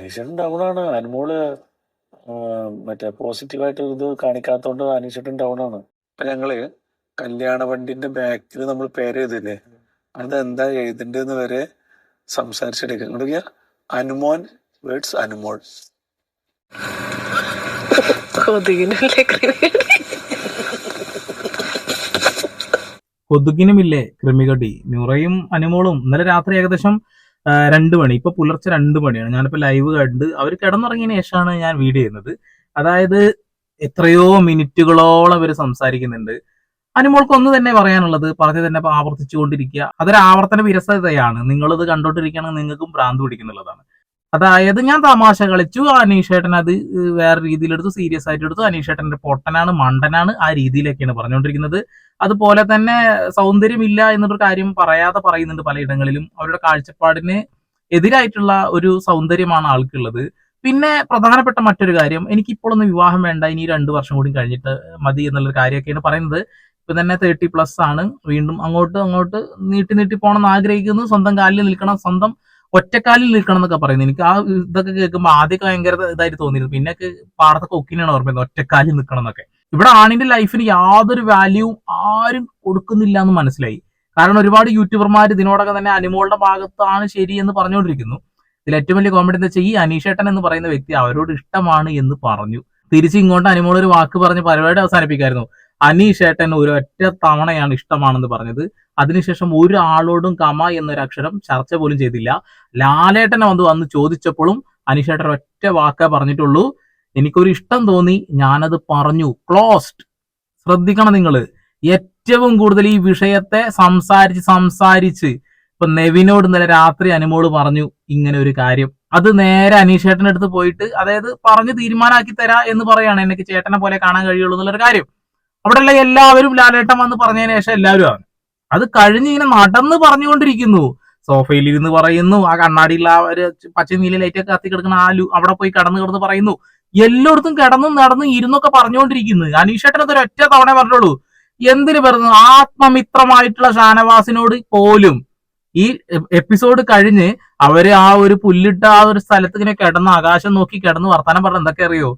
അനീഷേട്ടൻ down ആണ്. അനുമോൾ മറ്റേ പോസിറ്റീവായിട്ട് ഇത് കാണിക്കാത്തോണ്ട് അനീഷേട്ടൻ ഡൗൺ ആണ്. ഇപ്പൊ ഞങ്ങൾ കല്യാണ വണ്ടിന്റെ ബാക്കിൽ നമ്മൾ പേര് എഴുതില്ലേ അതെന്താ എഴുതണ്ടെന്ന് വരെ സംസാരിച്ചെടുക്കുക ഇങ്ങോട്ട് അനുമോൻ വേർഡ്സ് അനുമോൾ. കൊതുകിനുമില്ലേ കൃമികടി? നുറയും അനുമോളും ഇന്നലെ രാത്രി ഏകദേശം രണ്ട് മണി. ഇപ്പൊ പുലർച്ചെ രണ്ട് മണിയാണ്. ഞാനിപ്പോ ലൈവ് കണ്ട് അവർ കിടന്നുറങ്ങിയതിന് ശേഷമാണ് ഞാൻ വീഡിയോ ചെയ്യുന്നത്. അതായത് എത്രയോ മിനിറ്റുകളോളം അവർ സംസാരിക്കുന്നുണ്ട്. അനുമോൾക്ക് ഒന്ന് തന്നെ പറയാനുള്ളത് പറഞ്ഞു തന്നെ ആവർത്തിച്ചുകൊണ്ടിരിക്കുക. അതൊരു ആവർത്തന വിരസതയാണ്. നിങ്ങളിത് കണ്ടോണ്ടിരിക്കുകയാണെങ്കിൽ നിങ്ങൾക്കും ഭ്രാന്ത് പിടിക്കുന്നുള്ളതാണ്. അതായത് ഞാൻ തമാശ കളിച്ചു. അനീഷേട്ടൻ അത് വേറെ രീതിയിലെടുത്തു സീരിയസ് ആയിട്ട് എടുത്തു. അനീഷേട്ടന്റെ പൊട്ടനാണ് മണ്ടനാണ് ആ രീതിയിലൊക്കെയാണ് പറഞ്ഞുകൊണ്ടിരിക്കുന്നത്. അതുപോലെ തന്നെ സൗന്ദര്യമില്ല എന്നൊരു കാര്യം പറയാതെ പറയുന്നുണ്ട് പലയിടങ്ങളിലും. അവരുടെ കാഴ്ചപ്പാടിന് എതിരായിട്ടുള്ള ഒരു സൗന്ദര്യമാണ് ആൾക്കുള്ളത്. പിന്നെ പ്രധാനപ്പെട്ട മറ്റൊരു കാര്യം എനിക്കിപ്പോഴൊന്നും വിവാഹം വേണ്ട. ഇനി രണ്ടു വർഷം കൂടി കഴിഞ്ഞിട്ട് മതി എന്നുള്ളൊരു കാര്യമൊക്കെയാണ് പറയുന്നത്. ഇപ്പൊ തന്നെ തേർട്ടി പ്ലസ് ആണ്. വീണ്ടും അങ്ങോട്ട് അങ്ങോട്ട് നീട്ടി നീട്ടി പോകണം എന്ന് ആഗ്രഹിക്കുന്നു. സ്വന്തം കാലിൽ നിൽക്കണം. സ്വന്തം ഒറ്റക്കാലിൽ നിൽക്കണം എന്നൊക്കെ പറയുന്നത് എനിക്ക് ആ ഇതൊക്കെ കേൾക്കുമ്പോൾ ആദ്യമൊക്കെ ഭയങ്കര ഇതായിട്ട് തോന്നിയിരുന്നു. പിന്നെ പാടത്തൊക്കെ ഒക്കിനാണ് ഓർമ്മ ഒറ്റക്കാലിൽ നിൽക്കണം എന്നൊക്കെ ഇവിടെ ആണിന്റെ ലൈഫിന് യാതൊരു വാല്യൂ ആരും കൊടുക്കുന്നില്ല എന്ന് മനസ്സിലായി. കാരണം ഒരുപാട് യൂട്യൂബർമാർ ഇതിനോടൊക്കെ തന്നെ അനുമോളുടെ ഭാഗത്താണ് ശരി എന്ന് പറഞ്ഞുകൊണ്ടിരിക്കുന്നു. ഇതിൽ ഏറ്റവും വലിയ കോമഡി എന്താ ഈ അനീഷേട്ടൻ എന്ന് പറയുന്ന വ്യക്തി അവരോട് ഇഷ്ടമാണ് എന്ന് പറഞ്ഞു. തിരിച്ച് ഇങ്ങോട്ട് അനുമോൾ ഒരു വാക്ക് പറഞ്ഞ് പരിപാടി അവസാനിപ്പിക്കായിരുന്നു. അനീഷേട്ടൻ ഒരു ഒറ്റ തവണയാണ് ഇഷ്ടമാണെന്ന് പറഞ്ഞത്. അതിനുശേഷം ഒരാളോടും കമ എന്നൊരു അക്ഷരം ചർച്ച പോലും ചെയ്തില്ല. ലാലേട്ടനെ വന്ന് വന്ന് ചോദിച്ചപ്പോഴും അനീഷേട്ടൻ ഒറ്റ വാക്കേ പറഞ്ഞിട്ടുള്ളൂ. എനിക്കൊരു ഇഷ്ടം തോന്നി ഞാനത് പറഞ്ഞു. ക്ലോസ്ഡ് ശ്രദ്ധിക്കണം നിങ്ങൾ ഏറ്റവും കൂടുതൽ ഈ വിഷയത്തെ സംസാരിച്ച് സംസാരിച്ച് ഇപ്പൊ നെവിനോട് ഇന്നലെ രാത്രി അനുമോൾ പറഞ്ഞു ഇങ്ങനെ ഒരു കാര്യം. അത് നേരെ അനീഷേട്ടന്റെ അടുത്ത് പോയിട്ട് അതായത് പറഞ്ഞ് തീരുമാനാക്കി തരാ എന്ന് പറയാണ്. എനിക്ക് ചേട്ടനെ പോലെ കാണാൻ കഴിയുള്ളൂ എന്നുള്ളൊരു കാര്യം. അവിടെയുള്ള എല്ലാവരും ലാലേട്ടൻ വന്ന് പറഞ്ഞതിന് ശേഷം എല്ലാവരും ആണ് അത് കഴിഞ്ഞ് ഇങ്ങനെ നടന്ന് പറഞ്ഞുകൊണ്ടിരിക്കുന്നു. സോഫയിൽ ഇരുന്ന് പറയുന്നു. ആ കണ്ണാടിയുള്ള ആ ഒരു പച്ച നീല ലൈറ്റ് ഒക്കെ കത്തി കിടക്കുന്ന ആ അവിടെ പോയി കടന്ന് കിടന്ന് പറയുന്നു. എല്ലായിടത്തും കിടന്നും നടന്നും ഇരുന്നൊക്കെ പറഞ്ഞുകൊണ്ടിരിക്കുന്നു. അനീഷേട്ടൻ അതൊരു ഒറ്റ തവണ പറഞ്ഞോളൂ എന്തിന് പറഞ്ഞു? ആത്മമിത്രമായിട്ടുള്ള ഷാനവാസിനോട് പോലും ഈ എപ്പിസോഡ് കഴിഞ്ഞ് അവർ ആ ഒരു പുല്ലിട്ട ആ ഒരു സ്ഥലത്ത് ഇങ്ങനെ കിടന്ന് ആകാശം നോക്കി കിടന്ന് വർത്താനം പറഞ്ഞു എന്തൊക്കെ അറിയോ?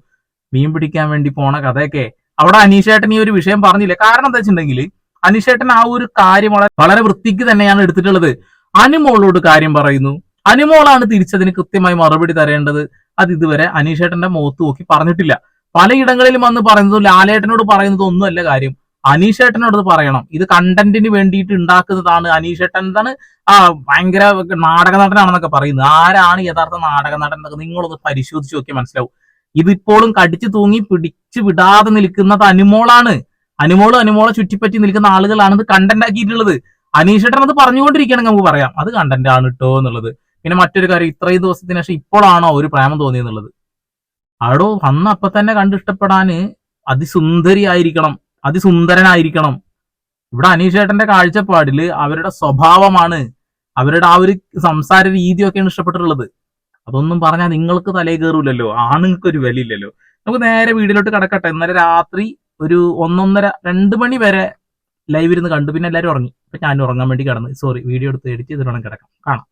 മീൻ പിടിക്കാൻ വേണ്ടി പോണ കഥയൊക്കെ. അവിടെ അനീഷേട്ടൻ ഈ ഒരു വിഷയം പറഞ്ഞില്ല? കാരണം എന്താ വെച്ചിട്ടുണ്ടെങ്കിൽ അനീഷേട്ടൻ ആ ഒരു കാര്യം വളരെ വൃത്തിക്ക് തന്നെയാണ് എടുത്തിട്ടുള്ളത്. അനുമോളോട് കാര്യം പറയുന്നു. അനുമോളാണ് തിരിച്ചതിന് കൃത്യമായി മറുപടി തരേണ്ടത്. അത് ഇതുവരെ അനീഷേട്ടന്റെ മുഖത്ത് നോക്കി പറഞ്ഞിട്ടില്ല. പലയിടങ്ങളിലും വന്ന് പറയുന്നതും ലാലേട്ടനോട് പറയുന്നതും ഒന്നുമല്ല കാര്യം. അനീഷേട്ടനോട് പറയണം. ഇത് കണ്ടന്റിന് വേണ്ടിയിട്ട് ഉണ്ടാക്കുന്നതാണ് അനീഷേട്ടൻ എന്താണ് ആ ഭയങ്കര നാടക നടനാണെന്നൊക്കെ പറയുന്നത്. ആരാണ് യഥാർത്ഥ നാടക നടൻ എന്നൊക്കെ നിങ്ങളൊന്ന് പരിശോധിച്ച് നോക്കിയാൽ മനസ്സിലാവും. ഇതിപ്പോഴും കടിച്ചു തൂങ്ങി പിടിച്ചു വിടാതെ നിൽക്കുന്നത് അനുമോളാണ്. അനുമോളും അനുമോളെ ചുറ്റിപ്പറ്റി നിൽക്കുന്ന ആളുകളാണ് കണ്ടന്റ് ആക്കിയിട്ടുള്ളത്. അനീഷേട്ടൻ അത് പറഞ്ഞുകൊണ്ടിരിക്കുകയാണെങ്കിൽ നമുക്ക് പറയാം. അത് കണ്ടന്റ് ആണ് കേട്ടോ എന്നുള്ളത്. പിന്നെ മറ്റൊരു കാര്യം ഇത്രയും ദിവസത്തിന് ശേഷം ഇപ്പോഴാണോ ഒരു പ്രേമം തോന്നിയെന്നുള്ളത്? അവിടോ അന്ന് അപ്പൊ തന്നെ കണ്ടിഷ്ടപ്പെടാന് അതിസുന്ദരിയായിരിക്കണം. അതിസുന്ദരനായിരിക്കണം. ഇവിടെ അനീഷേട്ടന്റെ കാഴ്ചപ്പാടിൽ അവരുടെ സ്വഭാവമാണ്. അവരുടെ ആ ഒരു സംസാര രീതിയൊക്കെയാണ് ഇഷ്ടപ്പെട്ടിട്ടുള്ളത്. അതൊന്നും പറഞ്ഞാൽ നിങ്ങൾക്ക് തലേ കയറൂലല്ലോ ആണുങ്ങൾക്ക് ഒരു വിലയില്ലല്ലോ. നമുക്ക് നേരെ വീട്ടിലോട്ട് കിടക്കട്ടെ. ഇന്നലെ രാത്രി ഒരു ഒന്നൊന്നര രണ്ട് മണി വരെ ലൈവ് ഇരുന്ന് കണ്ടു. പിന്നെ എല്ലാവരും ഉറങ്ങി. അപ്പൊ ഞാൻ ഉറങ്ങാൻ വേണ്ടി കിടന്നു. സോറി വീഡിയോ എടുത്ത് എഡിറ്റ് ചെയ്തിട്ട് വേണം കിടക്കാം കാണാം.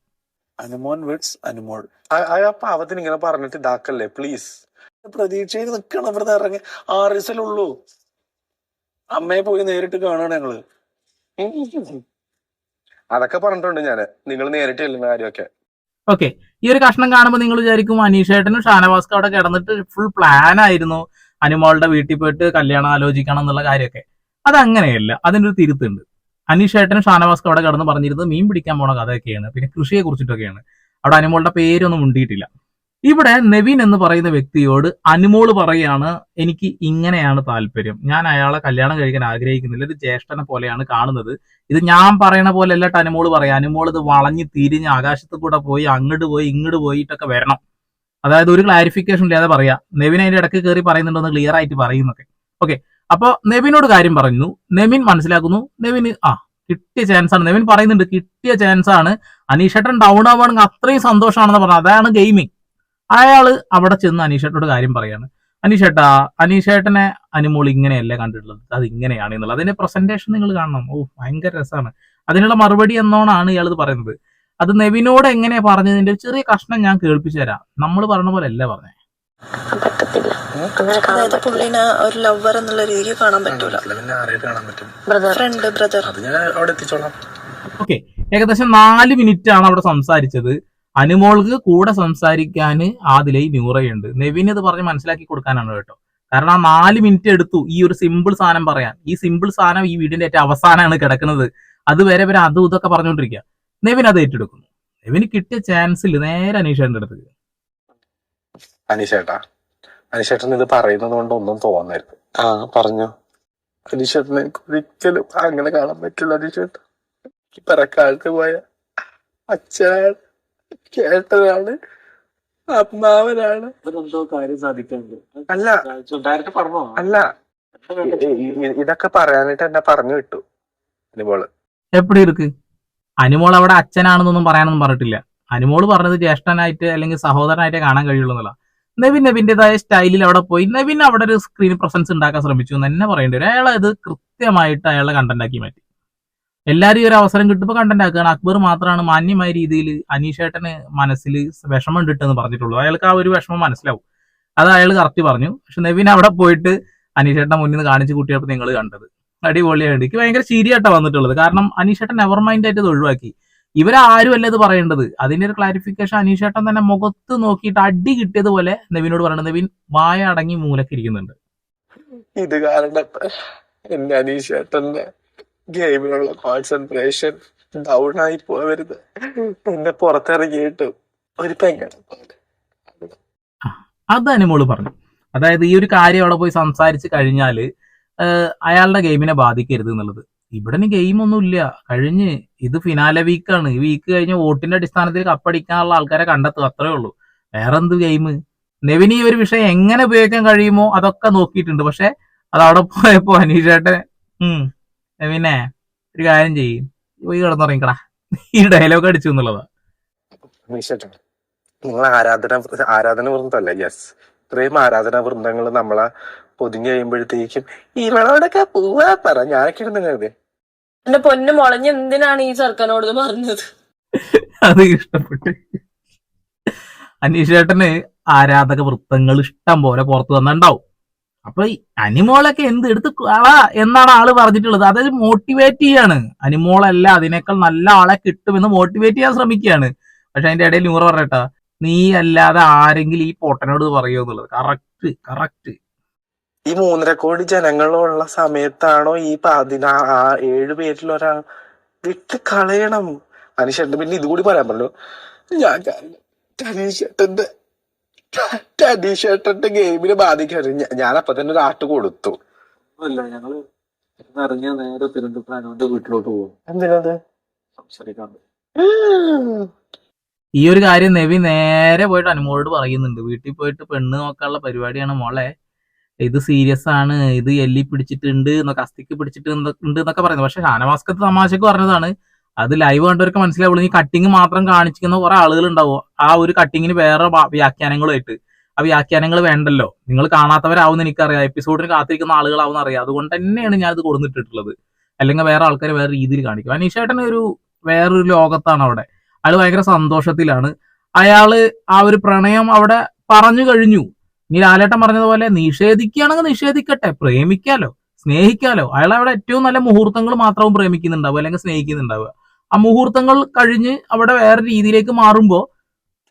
അനുമോൻ വിഡ്സ് അനുമോൾ. ആ- ആ പാവത്തിന് ഇങ്ങനെ പറഞ്ഞിട്ട് ഇതാക്കല്ലേ പ്ലീസ് പ്രതീക്ഷയിൽ നിൽക്കണം ഇവിടെ ഇറങ്ങി. ആർ എസ് ഉള്ളൂ അമ്മയെ പോയി നേരിട്ട് കാണുകയാണ് ഞങ്ങൾ. അതൊക്കെ പറഞ്ഞിട്ടുണ്ട് ഞാൻ. നിങ്ങൾ നേരിട്ട് ചെല്ലുന്ന കാര്യമൊക്കെ. ഓക്കെ ഈ ഒരു കഷ്ണം കാണുമ്പോൾ നിങ്ങൾ വിചാരിക്കും അനീഷേട്ടനും ഷാനവാസ്കും അവിടെ കിടന്നിട്ട് ഫുൾ പ്ലാൻ ആയിരുന്നു അനുമോളുടെ വീട്ടിൽ പോയിട്ട് കല്യാണം ആലോചിക്കണം എന്നുള്ള കാര്യമൊക്കെ. അത് അങ്ങനെയല്ല. അതിന്റെ ഒരു തിരുത്തുണ്ട് അനീഷേട്ടനും ഷാനവാസ്കും അവിടെ കിടന്ന് പറഞ്ഞിരുന്നത് മീൻ പിടിക്കാൻ പോണ കഥയൊക്കെയാണ്. പിന്നെ കൃഷിയെ കുറിച്ചിട്ടൊക്കെയാണ്. അവിടെ അനുമോളുടെ പേരൊന്നും മുണ്ടിയിട്ടില്ല. ഇവിടെ നവീൻ എന്ന് പറയുന്ന വ്യക്തിയോട് അനുമോൾ പറയാണ് എനിക്ക് ഇങ്ങനെയാണ് താല്പര്യം. ഞാൻ അയാളെ കല്യാണം കഴിക്കാൻ ആഗ്രഹിക്കുന്നില്ല. ഒരു ജ്യേഷ്ഠനെ പോലെയാണ് കാണുന്നത്. ഇത് ഞാൻ പറയണ പോലെ അല്ല അനുമോൾ പറയാം. അനുമോൾ ഇത് വളഞ്ഞ് തിരിഞ്ഞ് ആകാശത്ത് കൂടെ പോയി അങ്ങോട്ട് പോയി ഇങ്ങോട്ട് പോയിട്ടൊക്കെ വരണം. അതായത് ഒരു ക്ലാരിഫിക്കേഷൻ ഇല്ലാതെ പറയാ. നെവിൻ അതിന്റെ ഇടയ്ക്ക് കയറി പറയുന്നുണ്ടെന്ന് ക്ലിയർ ആയിട്ട് പറയുന്നൊക്കെ. ഓക്കെ അപ്പൊ നെവിനോട് കാര്യം പറഞ്ഞു. നെവിൻ മനസ്സിലാക്കുന്നു. നെവിന് ആ കിട്ടിയ ചാൻസ് ആണ്. നെവിൻ പറയുന്നുണ്ട് കിട്ടിയ ചാൻസ് ആണ്. അനീഷേട്ടൻ ഡൗൺ ആവുകയാണെങ്കിൽ അത്രയും സന്തോഷമാണെന്ന് പറഞ്ഞു അതാണ് ഗെയിമിങ് അയാൾ അവിടെ ചെന്ന് അനീഷേട്ടോട് കാര്യം പറയാണ്. അനീഷേട്ടാ അനീഷേട്ടനെ അനുമോൾ ഇങ്ങനെയല്ല കണ്ടിട്ടുള്ളത്? അത് ഇങ്ങനെയാണ് എന്നുള്ളത്. അതിന്റെ പ്രസന്റേഷൻ നിങ്ങൾ കാണണം. ഓ ഭയങ്കര രസമാണ്. അതിനുള്ള മറുപടി എന്നോണാണ് ഇയാൾ ഇത് പറയുന്നത്. അത് നെവിനോട് എങ്ങനെയാ പറഞ്ഞതിന്റെ ഒരു ചെറിയ കഷ്ണം ഞാൻ കേൾപ്പിച്ചു തരാം. നമ്മൾ പറഞ്ഞ പോലെ അല്ല പറഞ്ഞേ. പറ്റത്തില്ല. അങ്ങനെ കാണാൻ അതായത് പുള്ളിനെ ഒരു ലവർ എന്നുള്ള രീതിയിൽ കാണാൻ പറ്റൂല. പിന്നെ ആരെയും കാണാൻ പറ്റും? ബ്രദർ ഫ്രണ്ട് ബ്രദർ അത് ഞാൻ അവിടെ എത്തിച്ചോളാം. ഓക്കെ ഏകദേശം നാല് മിനിറ്റ് ആണ് അവിടെ സംസാരിച്ചത്. അനുമോൾക്ക് കൂടെ സംസാരിക്കാൻ ആദിലൈ ന്യൂറയുണ്ട് നെവിൻ ഇത് പറഞ്ഞ് മനസ്സിലാക്കി കൊടുക്കാനാണ് കേട്ടോ. കാരണം ആ നാല് മിനിറ്റ് എടുത്തു ഈ ഒരു സിമ്പിൾ സാധനം പറയാൻ. ഈ സിമ്പിൾ സാധനം ഈ വീടിന്റെ ഏറ്റവും അവസാനമാണ് കിടക്കുന്നത്. അതുവരെ വരെ അതും ഇതൊക്കെ പറഞ്ഞുകൊണ്ടിരിക്കുക. നെവിൻ അത് ഏറ്റെടുക്കുന്നു. നെവിന് കിട്ടിയ ചാൻസ് ഇല്ല. നേരെ അനീഷേന്റെ അടുത്ത് അനീഷേട്ടാ. അനീഷേട്ടൻ ഇത് പറയുന്നത് കൊണ്ട് ഒന്നും തോന്നരുത്. ആ പറഞ്ഞു. അനീഷേട്ടനെ എനിക്ക് ഒരിക്കലും അങ്ങനെ കാണാൻ പറ്റില്ല അനീഷേട്ടൻ പിറക്കാലത്ത് പോയ അച്ഛനാണ് കേട്ടതാണ്. ആത്മാവനാണ്. എന്തോ കാര്യം സാധിക്കുന്നുണ്ട്. അല്ല. ഡയറക്റ്റ് അല്ല. ഇതൊക്കെ പറയാനായിട്ട് എന്നെ പറഞ്ഞു വിട്ടു. അനുമോൾ. എപ്പടി ഇருக்கு അനുമോൾ അവിടെ അച്ഛനാണെന്നൊന്നും പറയാനൊന്നും പറഞ്ഞിട്ടില്ല. അനുമോൾ പറഞ്ഞത് ജ്യേഷ്ഠനായിട്ട് അല്ലെങ്കിൽ സഹോദരനായിട്ടേ കാണാൻ കഴിയുള്ളൂ എന്നുള്ള നവീൻ സ്റ്റൈലിൽ അവിടെ പോയി. നവീൻ അവിടെ ഒരു സ്ക്രീൻ പ്രസൻസ് ഉണ്ടാക്കാൻ ശ്രമിച്ചു എന്ന് തന്നെ പറയേണ്ടി വരും. അയാളത് കൃത്യമായിട്ട് അയാളെ കണ്ടന്റ് ആക്കി മാറ്റി. എല്ലാവരും ഒരു അവസരം കിട്ടുമ്പോൾ കണ്ടന്റ് ആക്കുകയാണ്. അക്ബർ മാത്രമാണ് മാന്യമായ രീതിയിൽ അനീഷേട്ടന് മനസ്സിൽ വിഷമം ഉണ്ടിട്ടെന്ന് പറഞ്ഞിട്ടുള്ളൂ. അയാൾക്ക് ആ ഒരു വിഷമം മനസ്സിലാവും. അത് അയാൾ കറക്റ്റ് പറഞ്ഞു. പക്ഷെ നെവിൻ അവിടെ പോയിട്ട് അനീഷേട്ടനെ മുന്നിൽ നിന്ന് കാണിച്ച് കൂട്ടിയപ്പോൾ നിങ്ങൾ കണ്ടത്. അടിപൊളിയായിട്ട്. എനിക്ക് ഭയങ്കര ശരിയായിട്ടാണ് വന്നിട്ടുള്ളത്. കാരണം അനീഷേട്ടൻ നെവർ മൈൻഡ് ആയിട്ട് ഇത് ഒഴിവാക്കി. ഇവരാരും അല്ല ഇത് പറയേണ്ടത്. അതിന്റെ ഒരു ക്ലാരിഫിക്കേഷൻ അനീഷേട്ടൻ തന്നെ മുഖത്ത് നോക്കിയിട്ട് അടി കിട്ടിയതുപോലെ നെവിനോട് പറയണത് നെവിൻ വായ അടങ്ങി മൂലക്കിരിക്കുന്നുണ്ട്. ഇത് കാരണം എന്റെ അനീഷേട്ടന്റെ ഗെയിമിലുള്ള കോൺസെൻട്രേഷൻ ഡൗൺ ആയി പോവരുത്. എന്നെ പുറത്തിറങ്ങിയിട്ട് ഒരു അതാണ് മോൾ പറഞ്ഞു അതായത് ഈ ഒരു കാര്യം അവിടെ പോയി സംസാരിച്ച് കഴിഞ്ഞാൽ അയാളുടെ ഗെയിമിനെ ബാധിക്കരുത് എന്നുള്ളത്. ഇവിടെ ഗെയിം ഒന്നും ഇല്ല കഴിഞ്ഞ് ഇത് ഫിനാലെ വീക്കാണ് ഈ വീക്ക് കഴിഞ്ഞ് വോട്ടിന്റെ അടിസ്ഥാനത്തിൽ കപ്പടിക്കാനുള്ള ആൾക്കാരെ കണ്ടെത്തുക അത്രേ ഉള്ളൂ. വേറെ എന്ത് ഗെയിം? നെവിന് ഈ ഒരു വിഷയം എങ്ങനെ ഉപയോഗിക്കാൻ കഴിയുമോ അതൊക്കെ നോക്കിയിട്ടുണ്ട്. പക്ഷെ അത് അവിടെ പോയപ്പോ അനീഷേട്ടൻ ഉം നെവിനെ ഒരു കാര്യം ചെയ്യും. പോയി കിടന്നുറങ്ങിക്കടാ. ഈ ഡയലോഗ് അടിച്ചു എന്നുള്ളതാ. നിങ്ങൾ ആരാധന ആരാധന യെസ് ഇത്രയും ആരാധന വൃന്ദങ്ങൾ നമ്മളെ പൊതിഞ്ഞു കഴിയുമ്പോഴത്തേക്കും ഇവളോടൊക്കെ പോവാ പറ. ഞാനൊക്കെ ഇരുന്ന് കരുതേ എന്റെ പൊന്നു മുളഞ്ഞ് എന്തിനാണ് ഈ ചെറുക്കനോട് ഇത് പറഞ്ഞത്? അത് ഇഷ്ടപ്പെട്ടു. അനീഷേട്ടന് ആരാധക വൃത്തങ്ങൾ ഇഷ്ടം പോലെ പുറത്തു വന്നിട്ടുണ്ടാവും അപ്പൊ അനിമോളൊക്കെ എന്ത് എടുത്ത് കളാ എന്നാണ് ആൾ പറഞ്ഞിട്ടുള്ളത്. അതായത് മോട്ടിവേറ്റ് ചെയ്യാണ്. അനിമോളല്ല അതിനേക്കാൾ നല്ല ആളെ കിട്ടുമെന്ന് മോട്ടിവേറ്റ് ചെയ്യാൻ ശ്രമിക്കുകയാണ്. പക്ഷെ അതിന്റെ ഇടയിൽ നൂറ് പറയട്ടാ നീ അല്ലാതെ ആരെങ്കിലും ഈ പൊട്ടനോട് പറയുമോ എന്നുള്ളത്. കറക്റ്റ് കറക്റ്റ് ഈ മൂന്നര കോടി ജനങ്ങളുള്ള സമയത്താണോ ഈ പതിനാ ഏഴ് പേരിൽ ഒരാൾ വിട്ട് കളയണം? അനുഷേട്ടൻ പിന്നെ ഇതുകൂടി പറയാൻ പറഞ്ഞു. ഞാൻ കാരണം ടനീഷേട്ടന്റെ ഗെയിമിനെ ബാധിക്കരുത്. ഞാൻ അപ്പൊ തന്നെ ഒരു ആട്ട് കൊടുത്തു. അല്ല ഞങ്ങൾ ഇറങ്ങിയ നേരെ തിരുവനന്തപുരം വീട്ടിലോട്ട് പോകും എന്തിനത് സംസാരിക്കാണ്ട്. ഈ ഒരു കാര്യം നെവി നേരെ പോയിട്ട് അനുമോളോട് പറയുന്നുണ്ട്. വീട്ടിൽ പോയിട്ട് പെണ്ണ് നോക്കാനുള്ള പരിപാടിയാണ് മോളെ. ഇത് സീരിയസ് ആണ്. ഇത് എല്ലി പിടിച്ചിട്ടുണ്ട് എന്നൊക്കെ അസ്ഥിക്ക് പിടിച്ചിട്ടുണ്ട് എന്നൊക്കെ പറയുന്നത് പക്ഷെ ഷാനവാസ്കത്ത് തമാശക്ക് പറഞ്ഞതാണ്. അത് ലൈവ് കണ്ടവർക്ക് മനസ്സിലാവുള്ളൂ. ഈ കട്ടിങ് മാത്രം കാണിച്ചിരിക്കുന്ന കുറെ ആളുകൾ ഉണ്ടാവും ആ ഒരു കട്ടിങ്ങിന് വേറെ വ്യാഖ്യാനങ്ങളുമായിട്ട്. ആ വ്യാഖ്യാനങ്ങൾ വേണ്ടല്ലോ. നിങ്ങൾ കാണാത്തവരാവുന്ന എനിക്കറിയാം. എപ്പിസോഡിന് കാത്തിരിക്കുന്ന ആളുകളാവുന്ന അറിയാം. അതുകൊണ്ട് തന്നെയാണ് ഞാൻ ഇത് കൊടുത്തിട്ടുള്ളത് അല്ലെങ്കിൽ വേറെ ആൾക്കാർ വേറെ രീതിയിൽ കാണിക്കും. അനീഷേട്ടൻ ഒരു വേറൊരു ലോകത്താണ് അവിടെ. അയാൾ ഭയങ്കര സന്തോഷത്തിലാണ്. അയാൾ ആ ഒരു പ്രണയം അവിടെ പറഞ്ഞു കഴിഞ്ഞു. ഇനി ലാലേട്ടൻ പറഞ്ഞതുപോലെ നിഷേധിക്കുകയാണെങ്കിൽ നിഷേധിക്കട്ടെ. പ്രേമിക്കാലോ സ്നേഹിക്കാലോ. അയാൾ അവിടെ ഏറ്റവും നല്ല മുഹൂർത്തങ്ങൾ മാത്രവും പ്രേമിക്കുന്നുണ്ടാവുക അല്ലെങ്കിൽ സ്നേഹിക്കുന്നുണ്ടാവുക. ആ മുഹൂർത്തങ്ങൾ കഴിഞ്ഞ് അവിടെ വേറെ രീതിയിലേക്ക് മാറുമ്പോൾ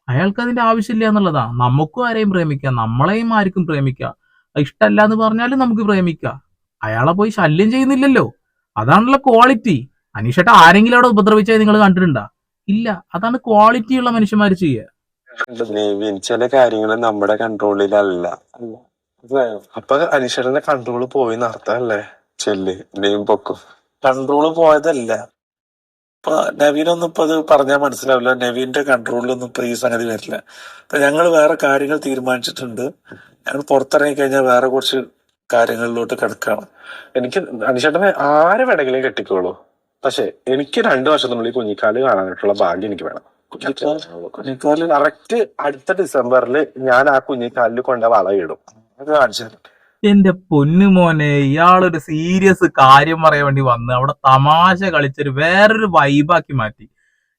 അയാൾക്ക് അതിന്റെ ആവശ്യമില്ല എന്നുള്ളതാ. നമുക്കും ആരെയും പ്രേമിക്കാം. നമ്മളെയും ആർക്കും പ്രേമിക്കാം. ഇഷ്ടമല്ല എന്ന് പറഞ്ഞാലും നമുക്ക് പ്രേമിക്കാം. അയാളെ പോയി ശല്യം ചെയ്യുന്നില്ലല്ലോ. അതാണല്ലോ ക്വാളിറ്റി അനീഷേട്ട ആരെങ്കിലും അവിടെ ഉപദ്രവിച്ചായി നിങ്ങൾ കണ്ടിട്ടുണ്ടോ? ഇല്ല. അതാണ് ക്വാളിറ്റി ഉള്ള മനുഷ്യന്മാർ ചെയ്യുക ചില കാര്യങ്ങൾ നമ്മുടെ കൺട്രോളിലല്ല അപ്പൊ അനീഷേട്ടന്റെ കൺട്രോൾ പോയി നടത്തല്ലേ ചെല്ല് നെയിം പൊക്കും. കൺട്രോൾ പോയതല്ല. ഇപ്പൊ നവീനൊന്നും ഇപ്പൊ അത് പറഞ്ഞാൽ മനസ്സിലാവില്ല. നവീന്റെ കൺട്രോളിലൊന്നും ഇപ്പൊ ഈ സംഗതി വരില്ല. ഇപ്പൊ ഞങ്ങൾ വേറെ കാര്യങ്ങൾ തീരുമാനിച്ചിട്ടുണ്ട്. ഞങ്ങൾ പുറത്തിറങ്ങി കഴിഞ്ഞാൽ വേറെ കുറച്ച് കാര്യങ്ങളിലോട്ട് കിടക്കാണ്. എനിക്ക് അനീഷേട്ടനെ ആരെ വേണമെങ്കിലും കെട്ടിക്കോളൂ. പക്ഷെ എനിക്ക് രണ്ടു വർഷത്തിനുള്ളിൽ കുഞ്ഞിക്കാൽ കാണാനായിട്ടുള്ള ഭാഗ്യം എനിക്ക് വേണം. കുഞ്ഞിക്കാൽ? കറക്റ്റ് അടുത്ത ഡിസംബറിൽ ഞാൻ ആ കുഞ്ഞിക്കാലിൽ കൊണ്ട വളയിടും അത് കാണിച്ചു. എന്റെ പൊന്നു മോനെ ഇയാളൊരു സീരിയസ് കാര്യം പറയാൻ വേണ്ടി വന്ന് അവിടെ തമാശ കളിച്ചൊരു വേറൊരു വൈബാക്കി മാറ്റി.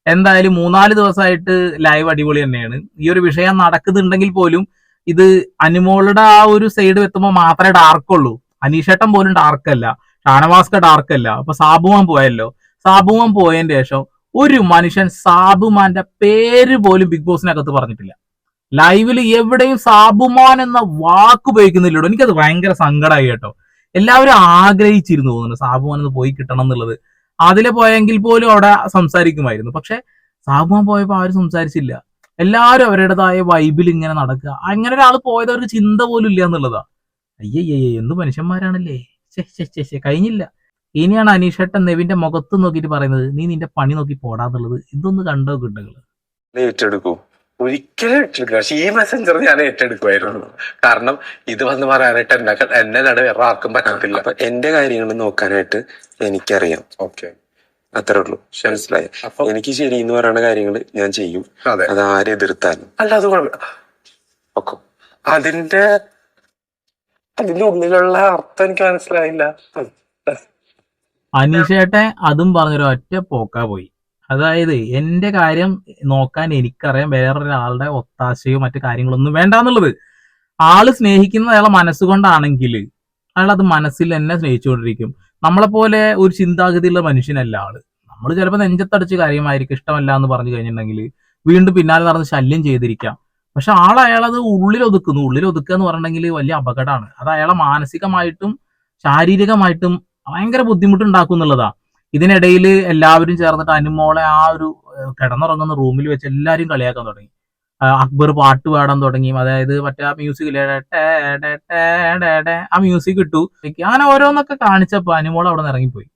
എന്തായാലും മൂന്നാൽ ദിവസമായിട്ട് ലൈവ് അടിപൊളി തന്നെയാണ്. ഈ ഒരു വിഷയം നടക്കുന്നുണ്ടെങ്കിൽ പോലും ഇത് അനുമോളുടെ ആ ഒരു സൈഡ് എത്തുമ്പോൾ മാത്രമേ ഡാർക്കുള്ളൂ അനീഷേട്ടൻ പോലും ഡാർക്കല്ല ഷാനവാസ്ക ഡാർക്കല്ല അപ്പൊ സാബുമാൻ പോയല്ലോ. സാബുമാൻ പോയതിന് ശേഷം ഒരു മനുഷ്യൻ സാബുമാന്റെ പേര് പോലും ബിഗ് ബോസിനകത്ത് പറഞ്ഞിട്ടില്ല. ലൈവിൽ എവിടെയും സാബുമാൻ എന്ന വാക്ക് ഉപയോഗിക്കുന്നില്ലോ എനിക്കത് ഭയങ്കര സങ്കടമായി കേട്ടോ. എല്ലാവരും ആഗ്രഹിച്ചിരുന്നു തോന്നുന്നു സാബുമാൻ ഒന്ന് പോയി കിട്ടണം എന്നുള്ളത്. അതിലെ പോയെങ്കിൽ പോലും അവിടെ സംസാരിക്കുമായിരുന്നു. പക്ഷെ സാബുമാൻ പോയപ്പോൾ ആരും സംസാരിച്ചില്ല. എല്ലാവരും അവരുടേതായ വൈബിൽ ഇങ്ങനെ നടക്കുക. അങ്ങനെ ഒരാൾ പോയത് അവർക്ക് ചിന്ത പോലും ഇല്ല എന്നുള്ളതാ. അയ്യയ്യേ എന്ത് മനുഷ്യന്മാരാണല്ലേ? കഴിഞ്ഞില്ല. ഇനിയാണ് അനീഷേട്ടൻ നെവിന്റെ മുഖത്ത് നോക്കിയിട്ട് പറയുന്നത് നീ നിന്റെ പണി നോക്കി പോടാന്നുള്ളത്. ഇതൊന്ന് കണ്ടോ കിട്ടുകൾ ഏറ്റെടുക്കൂ. ഒരിക്കലും ഏറ്റെടുക്കില്ല പക്ഷെ ഈ മെസ്സഞ്ചർ ഞാൻ ഏറ്റെടുക്കുമായിരുന്നു കാരണം ഇത് വന്ന് പറയാനായിട്ട് എന്നെ എന്നെ നട വേറെ ആർക്കും പറ്റത്തില്ല. അപ്പൊ എന്റെ കാര്യങ്ങൾ നോക്കാനായിട്ട് എനിക്കറിയാം. ഓക്കെ. അത്രേ ഉള്ളൂ. മനസ്സിലായി? അപ്പൊ എനിക്ക് ശരി എന്ന് പറയുന്ന കാര്യങ്ങൾ ഞാൻ ചെയ്യും. അതെ. ആരെ എതിർത്താലും. അല്ല അത് കുഴപ്പമില്ല ഒക്കെ അതിന്റെ അതിന്റെ ഉള്ളിലുള്ള അർത്ഥം എനിക്ക് മനസ്സിലായില്ല. അനീഷേട്ടെ അതും പറഞ്ഞൊരു ഒറ്റ പോക്കാ പോയി. അതായത് എന്റെ കാര്യം നോക്കാൻ എനിക്കറിയാം വേറൊരാളുടെ ഒത്താശയോ മറ്റു കാര്യങ്ങളൊന്നും വേണ്ടാന്നുള്ളത്. ആൾ സ്നേഹിക്കുന്ന അയാളെ മനസ്സുകൊണ്ടാണെങ്കിൽ അയാൾ അത് മനസ്സിൽ തന്നെ സ്നേഹിച്ചുകൊണ്ടിരിക്കും. നമ്മളെ പോലെ ഒരു ചിന്താഗതിയുള്ള മനുഷ്യനല്ല ആൾ. നമ്മൾ ചിലപ്പോൾ നെഞ്ചത്തടിച്ച് കാര്യമായിരിക്കും ഇഷ്ടമല്ല എന്ന് പറഞ്ഞു കഴിഞ്ഞിട്ടുണ്ടെങ്കിൽ വീണ്ടും പിന്നാലെ നടന്ന് ശല്യം ചെയ്തിരിക്കാം. പക്ഷെ ആൾ അയാളത് ഉള്ളിൽ ഒതുക്കുന്നു ഉള്ളിൽ ഒതുക്കുക എന്ന് പറഞ്ഞിട്ടുണ്ടെങ്കിൽ വലിയ അപകടമാണ്. അത് അയാളെ മാനസികമായിട്ടും ശാരീരികമായിട്ടും ഭയങ്കര ബുദ്ധിമുട്ടുണ്ടാക്കും എന്നുള്ളതാ. ഇതിനിടയിൽ എല്ലാവരും ചേർന്നിട്ട് അനുമോളെ ആ ഒരു കിടന്നുറങ്ങുന്ന റൂമിൽ വെച്ച് എല്ലാവരും കളിയാക്കാൻ തുടങ്ങി. അക്ബർ പാട്ട് പാടാൻ തുടങ്ങി. അതായത് മറ്റേ ആ മ്യൂസിക് ആ മ്യൂസിക് ഇട്ടു. അങ്ങനെ ഓരോന്നൊക്കെ കാണിച്ചപ്പോ അനുമോൾ അവിടെ നിന്ന് ഇറങ്ങിപ്പോയി.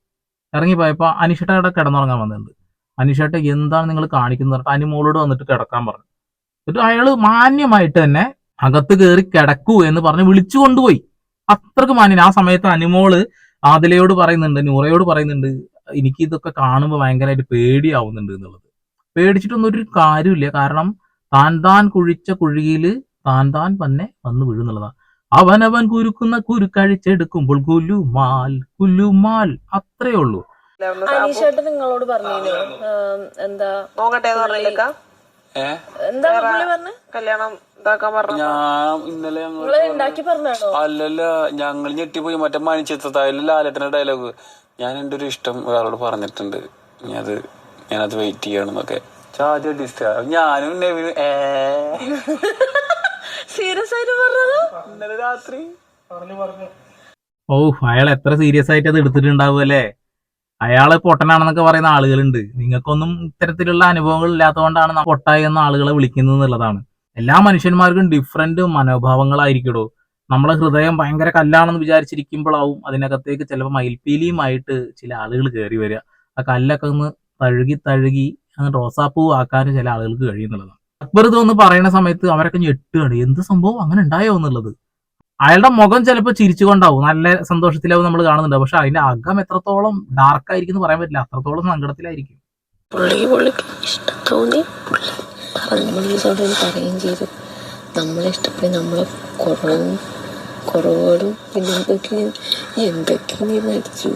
ഇറങ്ങിപ്പോയപ്പോ അനിഷേട്ട അവിടെ കിടന്നുറങ്ങാൻ വന്നിട്ടുണ്ട്. അനിഷേട്ട എന്താണ് നിങ്ങൾ കാണിക്കുന്നത് പറഞ്ഞിട്ട് അനുമോളോട് വന്നിട്ട് കിടക്കാൻ പറഞ്ഞു. എന്നിട്ട് അയാൾ മാന്യമായിട്ട് തന്നെ അകത്ത് കയറി കിടക്കൂ എന്ന് പറഞ്ഞ് വിളിച്ചു കൊണ്ടുപോയി. അത്രയ്ക്ക് മാന്യം. ആ സമയത്ത് അനുമോൾ ആദിലയോട് പറയുന്നുണ്ട് നൂറയോട് പറയുന്നുണ്ട് എനിക്ക് ഇതൊക്കെ കാണുമ്പോൾ ഭയങ്കരമായിട്ട് പേടിയാവുന്നുണ്ട് എന്നുള്ളത്. പേടിച്ചിട്ടൊന്നും ഒരു കാര്യമില്ല കാരണം താൻ താൻ കുഴിച്ച കുഴിയിൽ താൻ താൻ തന്നെ വന്ന് വീഴുന്നുള്ളതാണ് അവനവൻ കുരുക്കുന്ന കുരുക്കഴിച്ചെടുക്കുമ്പോൾ കുലുമാൽ കുലുമാൽ. അത്രേ ഉള്ളൂ. അനീഷേട്ടൻ നിങ്ങളോട് പറഞ്ഞു എന്താ നോക്കട്ടെ എന്താ കല്യാണം ഞാൻ ഇന്നലെ അല്ലല്ല ഞങ്ങൾ ഞെട്ടിപ്പോയി. മറ്റേ മണിച്ചിത്രത്തായാലും ലാലേട്ടന്റെ ഡയലോഗ് ഞാൻ എന്റെ ഒരു ഇഷ്ടം ഒരാളോട് പറഞ്ഞിട്ടുണ്ട്. ഞാൻ അത് ഞാനത് വെയിറ്റ് ചെയ്യണമെന്നൊക്കെ ഡിസ്റ്റ ഞാനും നെവിനും ഏ. സീരിയസ് ആയിട്ട് പറഞ്ഞതോ? ഇന്നലെ രാത്രി. ഓ അയാൾ എത്ര സീരിയസ് ആയിട്ട് അത് എടുത്തിട്ടുണ്ടാവും അല്ലേ? അയാൾ പൊട്ടനാണെന്നൊക്കെ പറയുന്ന ആളുകളുണ്ട്. നിങ്ങൾക്കൊന്നും ഇത്തരത്തിലുള്ള അനുഭവങ്ങൾ ഇല്ലാത്തതുകൊണ്ടാണ് പൊട്ടായി എന്ന ആളുകളെ വിളിക്കുന്നത് എന്നുള്ളതാണ്. എല്ലാ മനുഷ്യന്മാർക്കും ഡിഫറെന്റ് മനോഭാവങ്ങളായിരിക്കടോ? നമ്മളെ ഹൃദയം ഭയങ്കര കല്ലാണെന്ന് വിചാരിച്ചിരിക്കുമ്പോഴാവും അതിനകത്തേക്ക് ചിലപ്പോൾ മയിൽപ്പീലിയുമായിട്ട് ചില ആളുകൾ കയറി വരിക. ആ കല്ലൊക്കെ ഒന്ന് തഴുകി തഴുകി റോസാപ്പൂ ആക്കാനും ചില ആളുകൾക്ക് കഴിയുന്നുള്ളതാണ് അക്ബർ ഇതൊന്ന് പറയുന്ന സമയത്ത് അവരൊക്കെ ഞെട്ടുകയാണ് എന്ത് സംഭവം? അങ്ങനെ ഉണ്ടായോ? എന്നുള്ളത്. അയാളുടെ മുഖം ചിലപ്പോൾ ചിരിച്ചുകൊണ്ടാവും. നല്ല സന്തോഷത്തിലാവും നമ്മൾ കാണുന്നുണ്ട് പക്ഷെ അതിന്റെ അകം എത്രത്തോളം ഡാർക്ക് ആയിരിക്കും എന്ന് പറയാൻ പറ്റില്ല. അത്രത്തോളം സങ്കടത്തിലായിരിക്കും. ഇഷ്ടം തോന്നി. പറയുകയും ചെയ്തു. നമ്മളെ ഇഷ്ടപ്പെടും നമ്മളെ കുറവും കുറവുകളും പിന്നെ എന്തൊക്കെ എന്തൊക്കെ നീ നടിച്ചു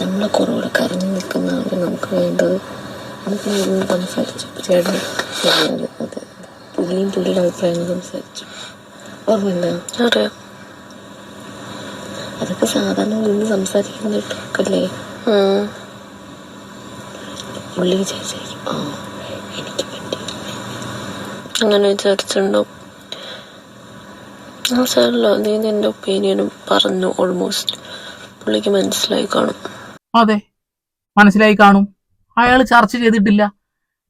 നമ്മളെ കുറവുകളൊക്കെ നിൽക്കുന്ന നിൽക്കുന്നതാണ് നമുക്ക് വേണ്ടത്. നമുക്ക് ഇരുന്ന് സംസാരിച്ചു. ചേട്ടൻ ശരിയാണ്. അതെ. പുള്ളിയും പുള്ളിയുടെ അഭിപ്രായം സംസാരിച്ചു. ഓർമ്മയുണ്ടോ? അറിയാം അതൊക്കെ സാധാരണ നിന്ന് സംസാരിക്കുന്നല്ലേ പുള്ളി വിചാരിച്ചായിരിക്കും ആ എനിക്ക് അങ്ങനെ വിചാരിച്ചിട്ടുണ്ടാവും. ആ സാറല്ലോ നീ നിന്റെ ഒപ്പീനിയനും പറഞ്ഞു ഓൾമോസ്റ്റ് പുള്ളിക്ക് മനസ്സിലായി കാണും. അതെ മനസ്സിലായി കാണും. അയാൾ ചർച്ച ചെയ്തിട്ടില്ല.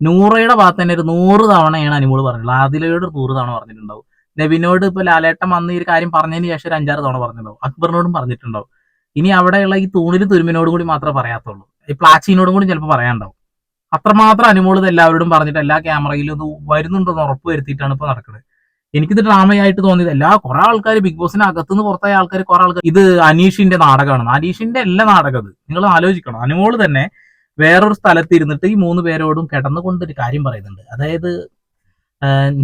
നൂറയുടെ ഭാഗത്ത് തന്നെ ഒരു നൂറ് തവണയാണ് അനുമോൾ പറഞ്ഞിട്ടുള്ളത്. ആദിലയോട് നൂറ് തവണ പറഞ്ഞിട്ടുണ്ടാവും. നബിനോട് ഇപ്പൊ ലാലേട്ടൻ വന്ന് ഈ കാര്യം പറഞ്ഞതിന് ശേഷം ഒരു അഞ്ചാറ് തവണ പറഞ്ഞിട്ടുണ്ടാവും. അക്ബറിനോടും പറഞ്ഞിട്ടുണ്ടാവും. ഇനി അവിടെയുള്ള ഈ തൂണിൽ തുരുമിനോടും കൂടി മാത്രമേ പറയാത്തുള്ളൂ. ഈ പ്ലാച്ചിനോടും കൂടി ചിലപ്പോൾ പറയാനുണ്ടാവും. അത്രമാത്രം അനുമോൾ എല്ലാവരോടും പറഞ്ഞിട്ട് എല്ലാ ക്യാമറയിലും ഇത് വരുന്നുണ്ടെന്ന് ഉറപ്പ് വരുത്തിയിട്ടാണ് ഇപ്പൊ നടക്കുന്നത് എനിക്കിത് ഡ്രാമയായിട്ട് തോന്നിയത് എല്ലാ കുറെ ആൾക്കാർ ബിഗ് ബോസിന് അകത്തുനിന്ന് പുറത്തായ ആൾക്കാർ കുറെ ആൾക്കാർ ഇത് അനീഷിന്റെ നാടകമാണ്. അനീഷിന്റെ എല്ലാ നാടകം നിങ്ങൾ ആലോചിക്കണം. അനുമോൾ തന്നെ വേറൊരു സ്ഥലത്ത് ഇരുന്നിട്ട് ഈ മൂന്ന് പേരോടും കിടന്നുകൊണ്ട് ഒരു കാര്യം പറയുന്നുണ്ട്. അതായത്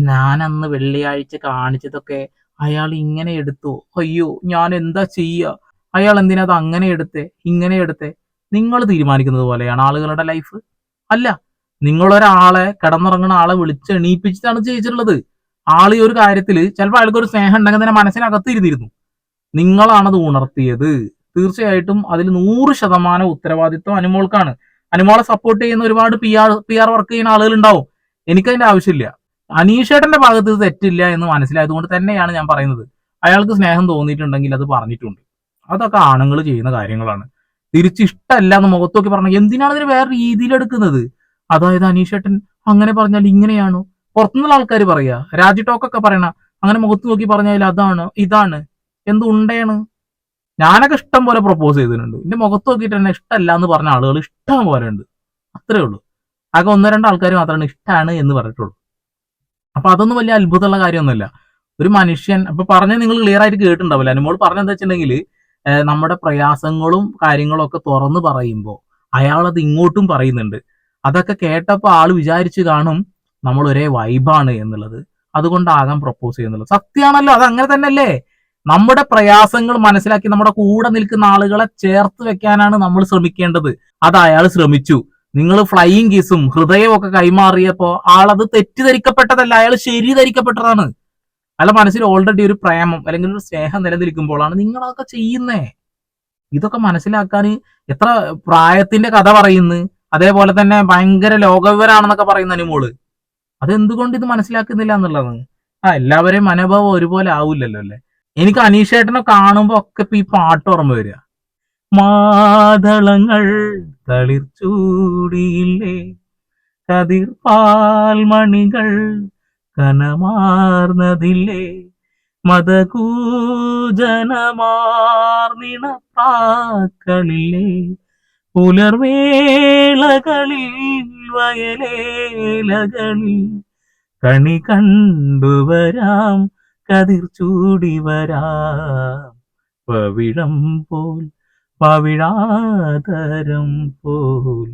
ഞാനന്ന് വെള്ളിയാഴ്ച കാണിച്ചതൊക്കെ അയാൾ ഇങ്ങനെ എടുത്തു. അയ്യോ ഞാൻ എന്താ ചെയ്യുക അയാൾ എന്തിനാ അത് അങ്ങനെ എടുത്തേ? ഇങ്ങനെ എടുത്തേ? നിങ്ങൾ തീരുമാനിക്കുന്നത് പോലെയാണ് ആളുകളുടെ ലൈഫ്. അല്ല നിങ്ങളൊരാളെ കിടന്നുറങ്ങുന്ന ആളെ വിളിച്ച് എണീപ്പിച്ചിട്ടാണ് ചെയ്യിച്ചിട്ടുള്ളത് ആൾ ഈ ഒരു കാര്യത്തിൽ ചിലപ്പോൾ അയാൾക്ക് ഒരു സ്നേഹം ഉണ്ടെങ്കിൽ തന്നെ മനസ്സിനകത്ത് ഇരുന്നിരുന്നു. നിങ്ങളാണത് ഉണർത്തിയത്. തീർച്ചയായിട്ടും അതിൽ നൂറ് ശതമാനം ഉത്തരവാദിത്വം അനുമോൾക്കാണ്. അനുമോളെ സപ്പോർട്ട് ചെയ്യുന്ന ഒരുപാട് P R P R work ചെയ്യുന്ന ആളുകൾ ഉണ്ടാവും എനിക്കതിന്റെ ആവശ്യമില്ല. അനീഷേട്ടന്റെ ഭാഗത്ത് തെറ്റില്ല എന്ന് മനസ്സിലായതുകൊണ്ട് തന്നെയാണ് ഞാൻ പറയുന്നത്. അയാൾക്ക് സ്നേഹം തോന്നിയിട്ടുണ്ടെങ്കിൽ അത് പറഞ്ഞിട്ടുണ്ട്. അതൊക്കെ ആണുങ്ങൾ ചെയ്യുന്ന കാര്യങ്ങളാണ്. തിരിച്ച് ഇഷ്ടമല്ല എന്ന് മുഖത്ത് നോക്കി പറഞ്ഞു എന്തിനാണ് ഇതിന് വേറെ രീതിയിൽ എടുക്കുന്നത് അതായത് അനീഷേട്ടൻ അങ്ങനെ പറഞ്ഞാൽ ഇങ്ങനെയാണോ? പുറത്തുനിന്നുള്ള ആൾക്കാർ പറയാ. രാജി ടോക്കൊക്കെ പറയണ അങ്ങനെ മുഖത്ത് നോക്കി പറഞ്ഞാൽ അതാണ് ഇതാണ്. എന്തുണ്ടേണ് ഞാനൊക്കെ ഇഷ്ടം പോലെ പ്രപ്പോസ് ചെയ്തിട്ടുണ്ട്. എന്റെ മുഖത്ത് നോക്കിയിട്ട് തന്നെ ഇഷ്ടമല്ല എന്ന് പറഞ്ഞ ആളുകൾ ഇഷ്ടം പോലെ ഉണ്ട്. അത്രേ ഉള്ളൂ. ആകെ ഒന്നോ രണ്ടോ ആൾക്കാർ മാത്രമാണ് ഇഷ്ടമാണ് എന്ന് പറഞ്ഞിട്ടുള്ളൂ. അപ്പൊ അതൊന്നും വലിയ അത്ഭുതമുള്ള കാര്യമൊന്നുമല്ല. ഒരു മനുഷ്യൻ അപ്പൊ പറഞ്ഞ നിങ്ങൾ ക്ലിയർ ആയിട്ട് കേട്ടിട്ടുണ്ടാവില്ല? അനുമോൾ പറഞ്ഞെന്താ വെച്ചിട്ടുണ്ടെങ്കിൽ നമ്മുടെ പ്രയാസങ്ങളും കാര്യങ്ങളും ഒക്കെ തുറന്നു പറയുമ്പോൾ അയാൾ അത് ഇങ്ങോട്ടും പറയുന്നുണ്ട്. അതൊക്കെ കേട്ടപ്പോൾ ആൾ വിചാരിച്ചു കാണും നമ്മൾ ഒരേ വൈബാണ് എന്നുള്ളത്. അതുകൊണ്ടാകാം പ്രപ്പോസ് ചെയ്യുന്നുള്ളത് സത്യമാണല്ലോ അത് അങ്ങനെ തന്നെയല്ലേ? നമ്മുടെ പ്രയാസങ്ങൾ മനസ്സിലാക്കി നമ്മുടെ കൂടെ നിൽക്കുന്ന ആളുകളെ ചേർത്ത് വെക്കാനാണ് നമ്മൾ ശ്രമിക്കേണ്ടത്. അത് അയാൾ ശ്രമിച്ചു. നിങ്ങൾ ഫ്ലൈയിങ് കിസും ഹൃദയവും ഒക്കെ കൈമാറിയപ്പോ ആളത് തെറ്റിദ്ധരിക്കപ്പെട്ടതല്ല അയാൾ ശരി ധരിക്കപ്പെട്ടതാണ് അയാളുടെ മനസ്സിൽ ഓൾറെഡി ഒരു പ്രേമം അല്ലെങ്കിൽ ഒരു സ്നേഹം നിലനിൽക്കുമ്പോഴാണ് നിങ്ങൾ അതൊക്കെ ചെയ്യുന്നേ. ഇതൊക്കെ മനസ്സിലാക്കാൻ എത്ര പ്രായത്തിന്റെ കഥ പറയുന്നു. അതേപോലെ തന്നെ ഭയങ്കര ലോകവിവരാണെന്നൊക്കെ പറയുന്ന അനുമോൾ അതെന്തുകൊണ്ട് ഇത് മനസ്സിലാക്കുന്നില്ല എന്നുള്ളതാണ് ആ എല്ലാവരെയും മനോഭാവം ഒരുപോലെ ആവില്ലല്ലോ അല്ലെ? എനിക്ക് അനീഷേട്ടനെ കാണുമ്പോ ഒക്കെ ഇപ്പൊ ഈ പാട്ട് ഓർമ്മ വരിക. മാതളങ്ങൾ തളിർച്ചൂടിയില്ലേ കതിർ പാൽമണികൾ കനമാർന്നതില്ലേ മതകൂജനമാർന്നിണ പ്രാക്കളില്ലേ പുലർവേളകളിൽ വയലേലകളിൽ കണി കണ്ടുവരാം കതിർ ചൂടി വരാം. പവിഴം പോൽ പവിഴാതരം പോൽ